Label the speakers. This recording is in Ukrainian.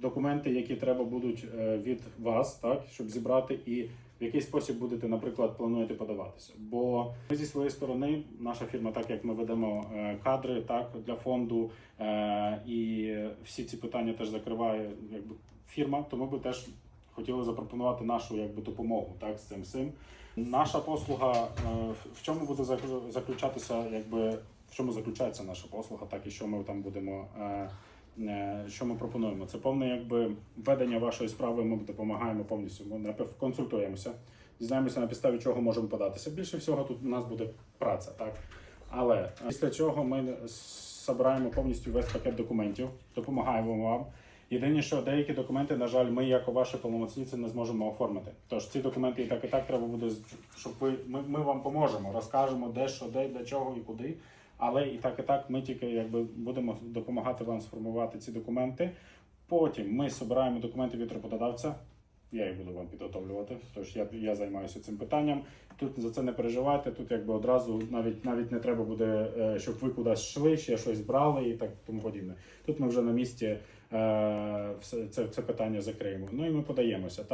Speaker 1: документи, які треба будуть е, від вас, так щоб зібрати, і в який спосіб будете, наприклад, плануєте подаватися. Бо ми зі своєї сторони, наша фірма, так як ми ведемо е, кадри, так для фонду е, і всі ці питання теж закриває якби фірма, то ми би теж хотіли запропонувати нашу якби допомогу так з цим всім. Наша послуга в чому буде заключатися, якби в чому заключається наша послуга, так і що ми там будемо. Е, Що ми пропонуємо? Це повне якби ведення вашої справи. Ми допомагаємо повністю. Ми консультуємося, дізнаємося на підставі чого можемо податися. Більше всього тут у нас буде праця, так але е, після цього ми збираємо повністю весь пакет документів, допомагаємо вам. Єдине, що деякі документи, на жаль, ми, як ваші повномocniці, не зможемо оформити. Тож ці документи і так і так треба буде, щоб ви ми, ми вам поможемо, розкажемо де що, де, для чого і куди. Але і так, і так, ми тільки якби будемо допомагати вам сформувати ці документи. Потім ми збираємо документи від роботодавця. Я їх буду вам підготовлювати. Тож я, я займаюся цим питанням. Тут за це не переживайте. Тут якби одразу навіть навіть не треба буде, е, щоб ви кудись йшли, ще щось брали і так тому подібне. Тут ми вже на місці е, це, це питання закриємо. Ну і ми подаємося.